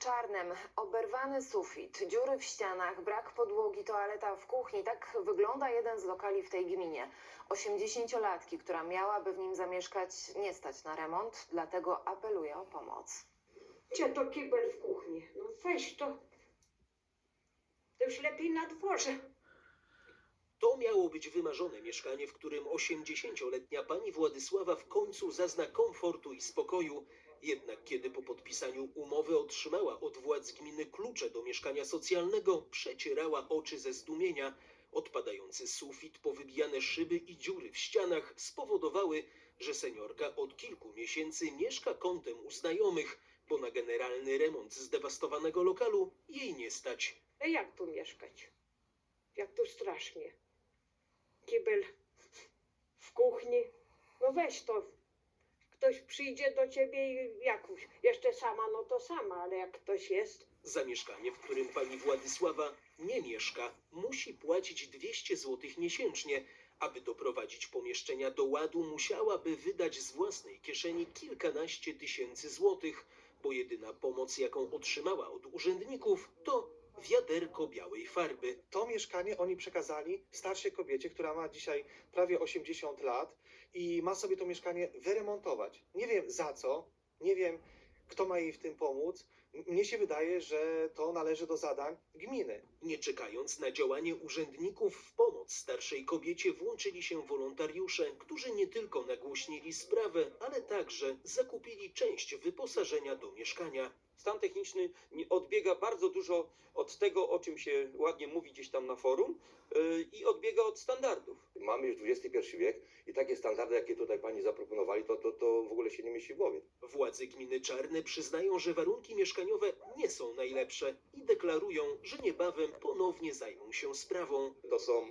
Czarnem, oberwany sufit, dziury w ścianach, brak podłogi, toaleta w kuchni. Tak wygląda jeden z lokali w tej gminie. 80-latki, która miałaby w nim zamieszkać, nie stać na remont, dlatego apeluje o pomoc. Gdzie to kibel w kuchni? No weź to. To już lepiej na dworze. To miało być wymarzone mieszkanie, w którym 80-letnia pani Władysława w końcu zazna komfortu i spokoju. Jednak kiedy po podpisaniu umowy otrzymała od władz gminy klucze do mieszkania socjalnego, przecierała oczy ze zdumienia. Odpadający sufit, powybijane szyby i dziury w ścianach spowodowały, że seniorka od kilku miesięcy mieszka kątem u znajomych, bo na generalny remont zdewastowanego lokalu jej nie stać. A jak tu mieszkać? Jak tu strasznie. Kibel w kuchni. No weź to. Ktoś przyjdzie do ciebie i jakąś. Jeszcze sama, no to sama, ale jak ktoś jest. Za mieszkanie, w którym pani Władysława nie mieszka, musi płacić 200 zł miesięcznie. Aby doprowadzić pomieszczenia do ładu, musiałaby wydać z własnej kieszeni kilkanaście tysięcy złotych, bo jedyna pomoc, jaką otrzymała od urzędników, to wiaderko białej farby. To mieszkanie oni przekazali starszej kobiecie, która ma dzisiaj prawie 80 lat i ma sobie to mieszkanie wyremontować. Nie wiem za co, nie wiem kto ma jej w tym pomóc. Mnie się wydaje, że to należy do zadań gminy. Nie czekając na działanie urzędników w pomoc starszej kobiecie włączyli się wolontariusze, którzy nie tylko nagłośnili sprawę, ale także zakupili część wyposażenia do mieszkania. stan techniczny odbiega bardzo dużo od tego, o czym się ładnie mówi gdzieś tam na forum yy, i odbiega od standardów. Mamy już XXI wiek i takie standardy, jakie tutaj pani zaproponowali, to, to, to w ogóle się nie mieści w głowie. Władze gminy Czarne przyznają, że warunki mieszkaniowe nie są najlepsze i deklarują, że niebawem ponownie zajmą się sprawą. To są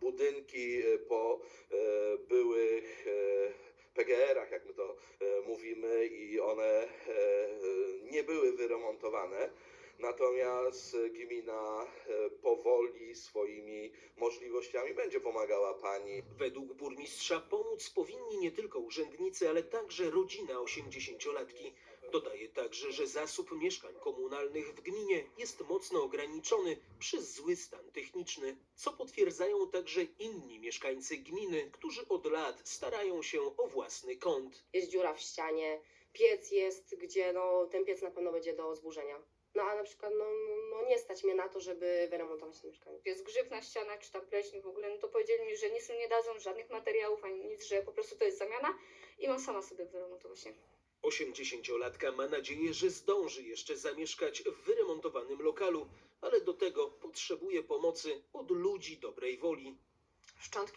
budynki e, po e, byłych e, PGR-ach, jak my to e, mówimy, i one e, nie były wyremontowane. Natomiast gmina e, powoli swoimi możliwościami będzie pomagała pani Według burmistrza pomóc powinni nie tylko urzędnicy, ale także rodzina 80-latki. Dodaje także, że zasób mieszkań komunalnych w gminie jest mocno ograniczony przez zły stan techniczny, co potwierdzają także inni mieszkańcy gminy, którzy od lat starają się o własny kąt. jest dziura w ścianie, piec jest, gdzie no, ten piec na pewno będzie do zburzenia. No a na przykład no, no nie stać mnie na to, żeby wyremontować to mieszkanie. jest grzyb na ścianach, czy tam pleśń w ogóle, no to powiedzieli mi, że nic mi nie dadzą, żadnych materiałów, ani nic, że po prostu to jest zamiana i mam sama sobie wyremontować, nie? 80-latka ma nadzieję, że zdąży jeszcze zamieszkać w wyremontowanym lokalu, ale do tego potrzebuje pomocy od ludzi dobrej woli. Szczątki